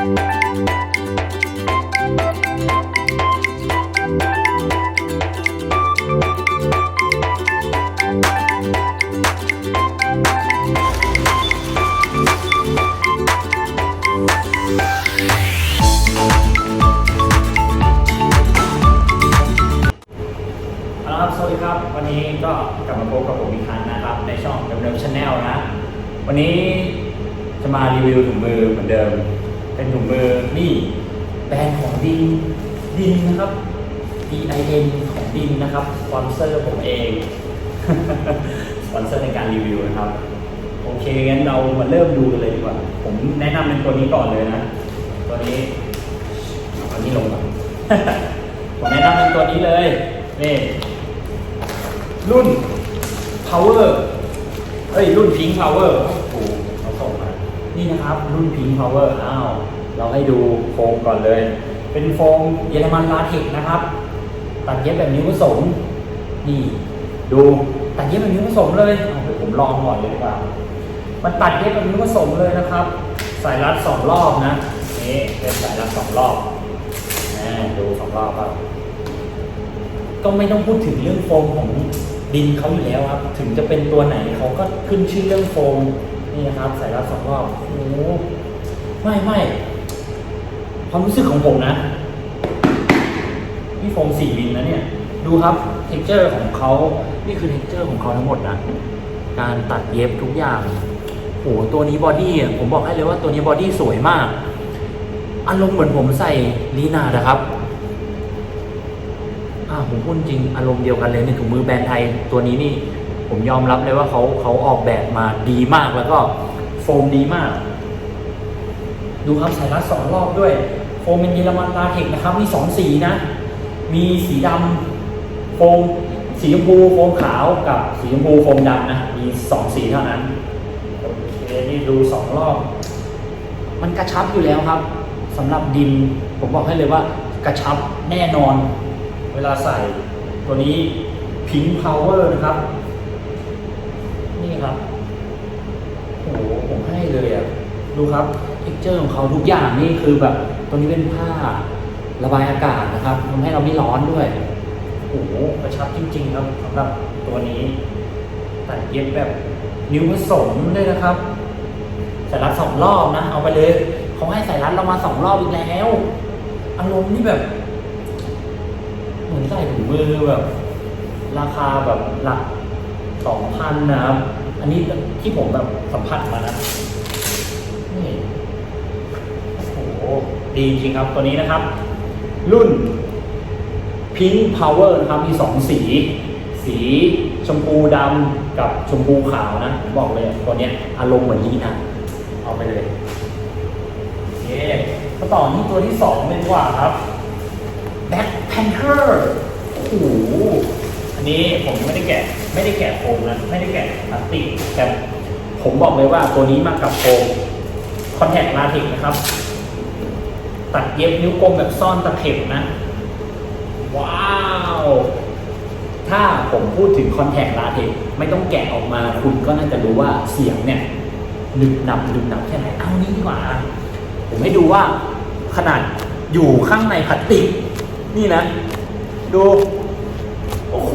เอาละครับสวัสดีครับ วันนี้ก็กลับมาพบกับผมอีกครั้งนะครับ ในช่องเดิมๆชาแนลนะ วันนี้จะมารีวิวถุงมือเหมือนเดิม เป็นถุงมือนี่แบรนด์ของดินดินนะครับ D I N ของดินนะครับสปอนเซอร์ผมเองสปอนเซอร์ในการรีวิวนะครับ โอเคงั้นเรามาเริ่มดูกันเลยดีกว่า ผมแนะนำเป็นตัวนี้ก่อนเลยนะ ตัวนี้ตัวนี้ลงก่อนผมแนะนำเป็นตัวนี้เลยนี่รุ่น power เอ้ยรุ่น pink power โอ้โหเขาส่งมา นี่นะครับรุ่น pink power อ้าว เราให้ดูโฟมก่อนเลย เป็นโฟมเยอรมันลาเทกนะครับ ตัดเย็บแบบนิ้วผสม นี่ ดูตัดเย็บแบบนิ้วผสมเลยเอาเดี๋ยผมลองก่อนเลยดีกว่า มันตัดเย็บแบบนิ้วผสมเลยนะครับ สายรัดสองรอบนะนี่เป็นสายรัดสองรอบนะดูสองรอบครับก็ไม่ต้องพูดถึงเรื่องโฟมของดินเขาอยู่แล้วครับ ถึงจะเป็นตัวไหนเขาก็ขึ้นชื่อเรื่องโฟมนี่ครับสายรัดสองรอบโอ้ไม่ไม่ ความรู้สึกของผมนะนี่โฟมสี่มิลนะเนี่ย ดูครับเท็กเจอร์ของเขานี่คือเท็กเจอร์ของเขาทั้งหมดนะ การตัดเย็บทุกอย่างโอ้โหตัวนี้บอดี้ผมบอกให้เลยว่าตัวนี้บอดี้สวยมาก อารมณ์เหมือนผมใส่ลีนาดนะครับอ่าผมพูดจริง อารมณ์เดียวกันเลยในถุงมือแบรนด์ไทยตัวนี้นี่ ผมยอมรับเลยว่าเขาเขาออกแบบมาดีมากแล้วก็โฟมดีมาก ดูครับใสายรัดสองรอบด้วย โฟมเป็นเยอรมันลาเทกซ์นะครับมีสองสีนะ มีสีดำโฟมสีชมพูโฟมขาวกับสีชมพูโฟมดำนะ มีสองสีเท่านั้นโอเคนี่ดูสองรอบ มันกระชับอยู่แล้วครับสำหรับดินผมบอกให้เลยว่ากระชับแน่นอน เวลาใส่ตัวนี้พิงพาวเวอร์นะครับ นี่ครับโอ้โหผมให้เลยอะ ดูครับ เจอร์ของเขาทุกอย่างนี่คือแบบตัวนี้เป็นผ้าระบายอากาศนะครับทำให้เราไม่ร้อนด้วย โอ้โหกระชับจริง ๆ ครับสำหรับตัวนี้ตัดเย็บแบบนิ้วผสมด้วยนะครับสายรัดสองรอบนะเอาไปเลยเขาให้สายรัดเรามาสองรอบอีกแล้วอารมณ์นี่แบบ เหมือนใส่ถุงมือแบบ ราคาแบบหลักสองพันนะครับ อันนี้ที่ผมแบบสัมผัสมานะ ดีจริงครับตัวนี้นะครับ รุ่น Pink Power นะครับมีสองสี สีชมพูดำกับชมพูขาวนะผมบอกเลยตัวนี้อารมณ์เหมือนลีนะเอาไปเลยโอเคมาต่อที่ตัวที่สองเลยดีกว่าครับ Black Panther โอ้โหอันนี้ผมไม่ได้แกะไม่ได้แกะโฟมนะไม่ได้แกะพลาสติกแต่ผมบอกเลยว่าตัวนี้มากับโฟมคอนแทคลาเทกนะครับ ตัดเย็บนิ้วกลมแบบซ่อนตะเข็บนะ ว้าว ถ้าผมพูดถึงคอนแทคลาเทกไม่ต้องแกะออกมาคุณก็น่าจะรู้ว่าเสียงเนี่ยหนึบหนับหนึบหนับแค่ไหนเอานี้ดีกว่า ผมให้ดูว่าขนาดอยู่ข้างในพลาสติก นี่นะ ดู โอ้โห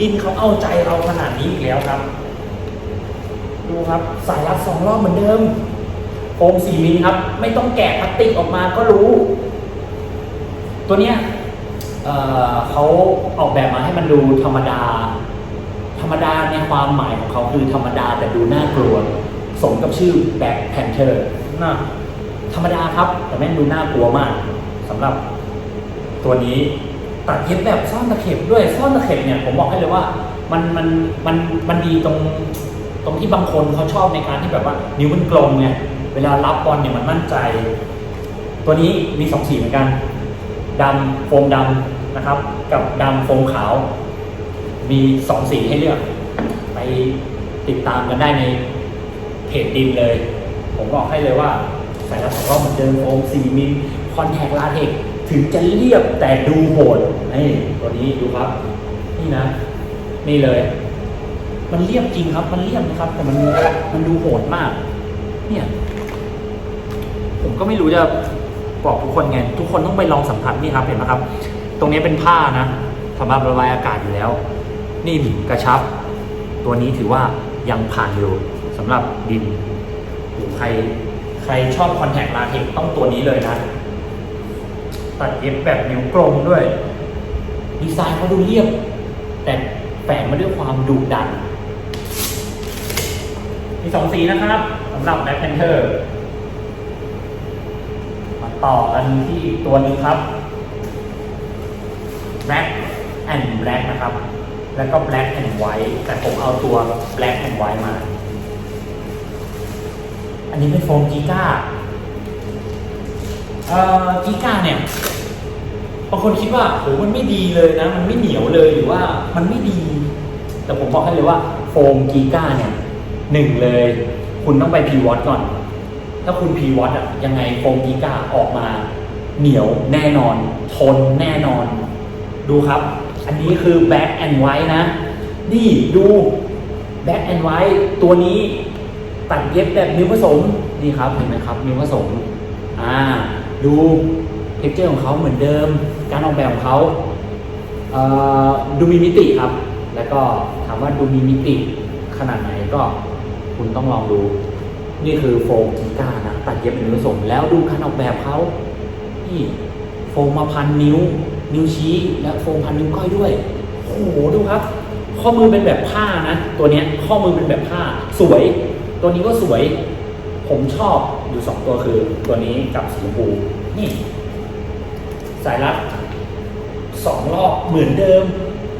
ดินเขาเอาใจเราขนาดนี้อีกแล้วครับ ดูครับสายรัดสองรอบเหมือนเดิม โฟมสี่มิลครับ ไม่ต้องแกะพลาสติกออกมาก็รู้ ตัวเนี้ยเอ่อเขาออกแบบมาให้มันดูธรรมดา ธรรมดาในความหมายของเขาคือธรรมดาแต่ดูน่ากลัว สมกับชื่อแบ็คแพนเทอร์นะธรรมดาครับ แต่แม่งดูน่ากลัวมากสำหรับตัวนี้ตัดเย็บแบบซ่อนตะเข็บด้วยซ่อนตะเข็บเนี่ยผมบอกให้เลยว่ามันมันมันมันดีตรงตรงที่บางคนเขาชอบในการที่แบบว่า นิ้วมันกลมไง เวลารับบอลเนี่ยมันมั่นใจ ตัวนี้มีสองสีเหมือนกันดำโฟมดำนะครับ กับดำโฟมขาว มีสองสีให้เลือก ไปติดตามกันได้ในเพจดินเลย ผมบอกให้เลยว่าใส่ละสองรอบเหมือนเดิมโฟม4มิลคอนแทคลาเทกถึงจะเรียบแต่ดูโหดนี่ตัวนี้ดูครับ นี่นะ นี่เลย มันเรียบจริงครับ มันเรียบนะครับ แต่มันมันดูโหดมาก เนี่ย ผมก็ไม่รู้จะบอกทุกคนไง ทุกคนต้องไปลองสัมผัสนี่ครับเห็นไหมครับ ตรงนี้เป็นผ้านะสำหรับระบายอากาศอยู่แล้วนิ่มกระชับ ตัวนี้ถือว่ายังผ่านอยู่สำหรับดินโอ้ใครใครชอบคอนแทคลาเทคต้องตัวนี้เลยนะ ตัดเย็บแบบนิ้วกลมด้วย ดีไซน์เขาดูเรียบ แต่แฝงมาด้วยความดุดัน มีสองสีนะครับสำหรับ Black Panther มา ต่อกันที่อีกตัวนึงครับ Black and Black นะครับ แล้วก็ Black and White แต่ผมเอาตัว Black and White มา อันนี้เป็นโฟมกีก้าเอ่อกีก้าเนี่ยบางคนคิดว่าโหมันไม่ดีเลยนะ มันไม่เหนียวเลยหรือว่ามันไม่ดี แต่ผมบอกให้เลยว่าโฟมกีก้าเนี่ยหนึ่งเลย คุณต้องไปพีวอตก่อน ถ้าคุณพีวอตอะยังไงโฟมกีกาออกมาเหนียวแน่นอน ทนแน่นอน ดูครับ อันนี้คือ Black and White นะ นี่ดู Black and White ตัวนี้ตัดเย็บแบบนิ้วผสม นี่ครับเห็นไหมครับนิ้วผสม อ่า ดูเท็กเจอร์ของเขาเหมือนเดิม การออกแบบของเขาเอ่อดูมีมิติครับ แล้วก็ถามว่าดูมีมิติขนาดไหนก็คุณต้องลองดู นี่คือโฟมกีกานะตัดเย็บเป็นนิ้วผสมแล้วดูการออกแบบเขานี่โฟมมาพันนิ้ว นิ้วชี้และโฟมพันนิ้วก้อยด้วยโอ้โหดูครับ ข้อมือเป็นแบบผ้านะ ตัวเนี้ยข้อมือเป็นแบบผ้าสวย ตัวนี้ก็สวย ผมชอบอยู่สองตัวคือ ตัวนี้กับสีชมพูนี่ สายรัดสองรอบเหมือนเดิม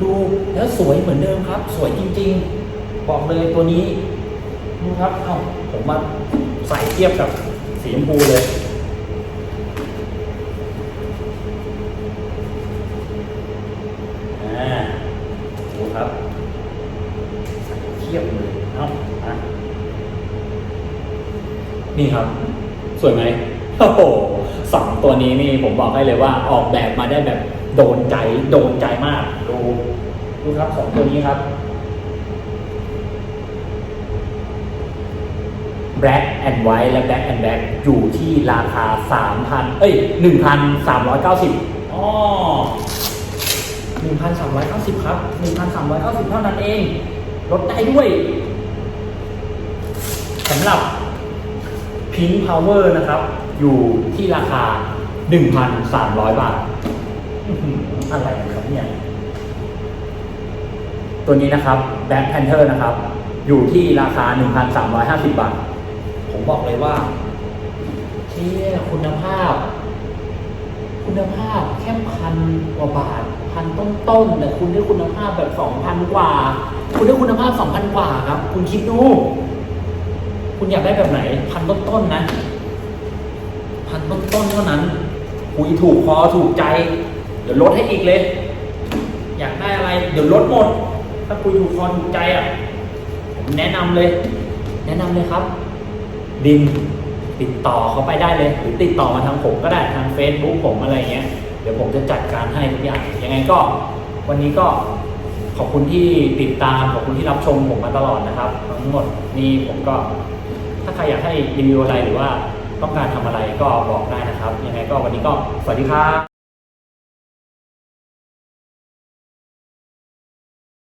ดูแล้วสวยเหมือนเดิมครับ สวยจริง ๆ บอกเลยตัวนี้ ดูครับ เอ้า ผมมาใส่เทียบกับสีชมพูเลยอ่าดูครับเทียบเลยเอ้าอะนี่ครับ สวยไหมโอ้โหสองตัวนี้นี่ผมบอกให้เลยว่าออกแบบมาได้แบบโดนใจ โดนใจมาก ดู ดูครับสองตัวนี้ครับ Black and White และ Black and Black อยู่ที่ราคา 3,000 เอ้ย 1,390อ๋อ1,390 ครับ 1,390 เท่านั้นเอง ลดได้ด้วยสำหรับ Pink Power นะครับ อยู่ที่ราคา 1,300 บาทอื้อหืออะไรนะครับเนี่ย ตัวนี้นะครับ Black Panther นะครับ อยู่ที่ราคา 1,350 บาทผม บอกเลยว่าเชี่ยคุณภาพ คุณภาพแค่พันกว่าบาทพันต้นๆแต่คุณได้คุณภาพแบบสองพันกว่า คุณได้คุณภาพสองพันกว่าครับ คุณคิดดู คุณอยากได้แบบไหน พันต้นๆนะ พันต้นๆเท่านั้นคุยถูกพอถูกใจ เดี๋ยวลดให้อีกเลย อยากได้อะไร เดี๋ยวลดหมด ถ้าคุยถูกคอถูกใจอะผมแนะนำเลย แนะนำเลยครับ ดินติดต่อเขาไปได้เลย หรือติดต่อมาทางผมก็ได้ทาง Facebook ผมอะไรเงี้ยเดี๋ยวผมจะจัดการให้ทุกอย่างยังไงก็วันนี้ก็ขอบคุณที่ติดตามขอบคุณที่รับชมผมมาตลอดนะครับ ทั้งหมดนี่ผมก็ ถ้าใครอยากให้รีวิวอะไรหรือว่าต้องการทำอะไรก็บอกได้นะครับ ยังไงก็วันนี้ก็สวัสดีครับ